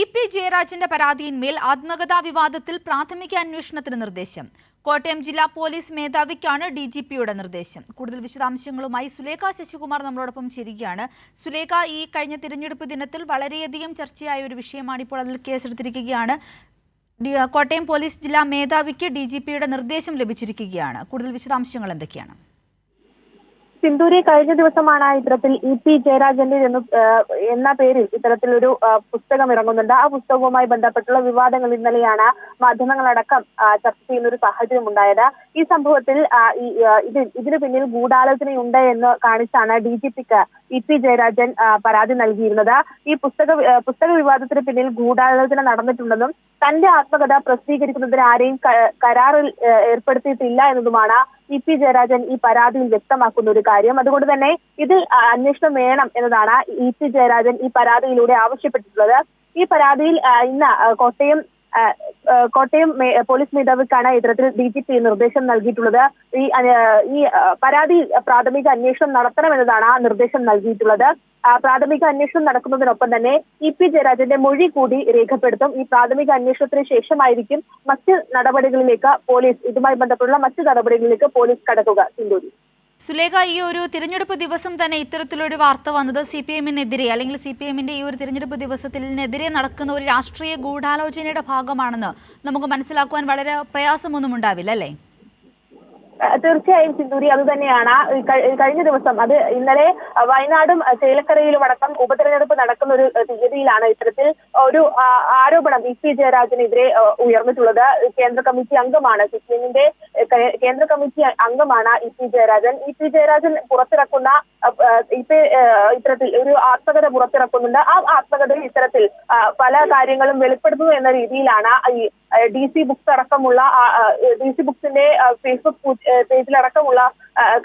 E P ജയരാജന്റെ പരാതിയിന്മേൽ ആത്മകഥാ വിവാദത്തിൽ പ്രാഥമിക അന്വേഷണത്തിന് നിർദ്ദേശം. കോട്ടയം ജില്ലാ പോലീസ് മേധാവിക്കാണ് ഡി ജി പിയുടെ നിർദ്ദേശം. കൂടുതൽ വിശദാംശങ്ങളുമായി സുലേഖ ശശികുമാർ നമ്മളോടൊപ്പം ചേരുകയാണ്. സുലേഖ ഈ കഴിഞ്ഞ തിരഞ്ഞെടുപ്പ് ദിനത്തിൽ വളരെയധികം ചർച്ചയായ ഒരു വിഷയമാണ് ഇപ്പോൾ അതിൽ കേസെടുത്തിരിക്കുകയാണ്. കോട്ടയം പോലീസ് ജില്ലാ മേധാവിക്ക് ഡി ജി പിയുടെ നിർദ്ദേശം ലഭിച്ചിരിക്കുകയാണ്. കൂടുതൽ വിശദാംശങ്ങൾ എന്തൊക്കെയാണ്? സിന്ദൂരി കഴിഞ്ഞ ദിവസമാണ് ഇത്തരത്തിൽ ഇ പി ജയരാജന്റെ എന്ന് എന്ന പേരിൽ ഇത്തരത്തിലൊരു പുസ്തകം ഇറങ്ങുന്നുണ്ട്. ആ പുസ്തകവുമായി ബന്ധപ്പെട്ടുള്ള വിവാദങ്ങൾ ഇന്നലെയാണ് മാധ്യമങ്ങളടക്കം ചർച്ച ചെയ്യുന്ന ഒരു സാഹചര്യം ഉണ്ടായത്. ഈ സംഭവത്തിൽ ഇത് ഇതിന് പിന്നിൽ ഗൂഢാലോചനയുണ്ട് എന്ന് കാണിച്ചാണ് ഡി ജി പിക്ക് ഇ പി ജയരാജൻ പരാതി നൽകിയിരുന്നത്. ഈ പുസ്തക പുസ്തക വിവാദത്തിന് പിന്നിൽ ഗൂഢാലോചന നടന്നിട്ടുണ്ടെന്നും തന്റെ ആത്മകഥ പ്രസിദ്ധീകരിക്കുന്നതിന് ആരെയും കരാറിൽ ഏർപ്പെടുത്തിയിട്ടില്ല എന്നതുമാണ് ഇ പി ജയരാജൻ ഈ പരാതിയിൽ വ്യക്തമാക്കുന്ന ഒരു കാര്യം. അതുകൊണ്ട് തന്നെ ഇത് അന്വേഷണം വേണം എന്നതാണ് ഇ പി ജയരാജൻ ഈ പരാതിയിലൂടെ ആവശ്യപ്പെട്ടിട്ടുള്ളത്. ഈ പരാതിയിൽ ഇന്ന് കോട്ടയം കോട്ടയം പോലീസ് മേധാവിക്കാണ് ഇത്തരത്തിൽ ഡി ജി പി നിർദ്ദേശം നൽകിയിട്ടുള്ളത്. ഈ ഈ പരാതി പ്രാഥമിക അന്വേഷണം നടത്തണമെന്നതാണ് ആ നിർദ്ദേശം നൽകിയിട്ടുള്ളത്. പ്രാഥമിക അന്വേഷണം നടക്കുന്നതിനൊപ്പം തന്നെ ഇ പി ജയരാജന്റെ മൊഴി കൂടി രേഖപ്പെടുത്തും. ഈ പ്രാഥമിക അന്വേഷണത്തിന് ശേഷമായിരിക്കും മറ്റ് നടപടികളിലേക്ക് പോലീസ് ഇതുമായി ബന്ധപ്പെട്ടുള്ള മറ്റ് നടപടികളിലേക്ക് പോലീസ് കടക്കുക. സിന്ധൂരി. സുലേഖ ഈ ഒരു തിരഞ്ഞെടുപ്പ് ദിവസം തന്നെ ഇത്തരത്തിലൊരു വാർത്ത വന്നത് സി പി എമ്മിനെതിരെ അല്ലെങ്കിൽ സി പി എമ്മിന്റെ ഈ ഒരു തിരഞ്ഞെടുപ്പ് ദിവസത്തിനെതിരെ നടക്കുന്ന ഒരു രാഷ്ട്രീയ ഗൂഢാലോചനയുടെ ഭാഗമാണെന്ന് നമുക്ക് മനസ്സിലാക്കുവാൻ വളരെ പ്രയാസമൊന്നും ഉണ്ടാവില്ല അല്ലേ? തീർച്ചയായും സിന്ദൂരി അത് തന്നെയാണ്. കഴിഞ്ഞ ദിവസം അത് ഇന്നലെ വയനാടും ചേലക്കരയിലും അടക്കം ഉപതെരഞ്ഞെടുപ്പ് നടക്കുന്ന ഒരു തീയതിയിലാണ് ഇത്തരത്തിൽ ഒരു ആരോപണം ഇ പി ജയരാജനെതിരെ ഉയർന്നിട്ടുള്ളത്. കേന്ദ്ര കമ്മിറ്റി അംഗമാണ് സിപിഎമ്മിന്റെ കേന്ദ്ര കമ്മിറ്റി അംഗമാണ് E P Jayarajan. E P Jayarajan പുറത്തിറക്കുന്ന ഇത്തരത്തിൽ ഒരു ആത്മകഥ പുറത്തിറക്കുന്നുണ്ട്. ആ ആത്മകഥയിൽ ഇത്തരത്തിൽ പല കാര്യങ്ങളും വെളിപ്പെടുത്തുന്നു എന്ന രീതിയിലാണ് ഈ ഡി സി ബുക്സ് അടക്കമുള്ള ഡി സി ബുക്സിന്റെ ഫേസ്ബുക്ക് പേജിലടക്കമുള്ള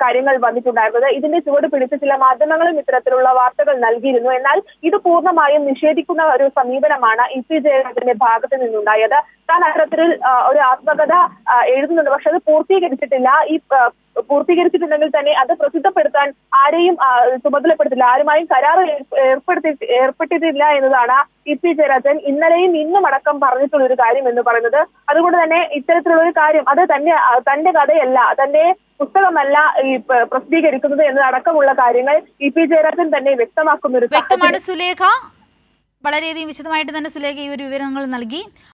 കാര്യങ്ങൾ വന്നിട്ടുണ്ടായിരുന്നത്. ഇതിന്റെ ചുവട് പിടിച്ച് ചില മാധ്യമങ്ങളും ഇത്തരത്തിലുള്ള വാർത്തകൾ നൽകിയിരുന്നു. എന്നാൽ ഇത് പൂർണമായും നിഷേധിക്കുന്ന ഒരു സമീപനമാണ് ഇ പി ജയരാജന്റെ ഭാഗത്ത് നിന്നുണ്ടായത്. താൻ അത്തരത്തിൽ ഒരു ആത്മകഥ എഴുതുന്നുണ്ട്. പക്ഷെ അത് പൂർത്തീകരിച്ചിട്ടില്ല. ഈ പൂർത്തീകരിച്ചിട്ടുണ്ടെങ്കിൽ തന്നെ അത് പ്രസിദ്ധപ്പെടുത്താൻ ആരെയും ചുമതലപ്പെടുത്തില്ല. ആരുമായും കരാർ ഏർ- ഏർപ്പെടുത്തി ഏർപ്പെട്ടിട്ടില്ല എന്നതാണ് ഇ പി ജയരാജൻ ഇന്നലെയും ഇന്നും അടക്കം പറഞ്ഞിട്ടുള്ള ഒരു കാര്യം എന്ന് പറയുന്നത്. അതുകൊണ്ട് തന്നെ ഇത്തരത്തിലുള്ള ഒരു കാര്യം അത് തന്നെ തന്റെ കഥയല്ല തന്റെ പുസ്തകമല്ല ഈ പ്രസിദ്ധീകരിക്കുന്നത് എന്നതടക്കമുള്ള കാര്യങ്ങൾ ഇ പി ജയരാജൻ തന്നെ വ്യക്തമാക്കുന്ന ഒരു വ്യക്തമാണ് സുലേഖ. വളരെയധികം വിശദമായിട്ട് തന്നെ സുലേഖ ഈ ഒരു വിവരങ്ങൾ നൽകി.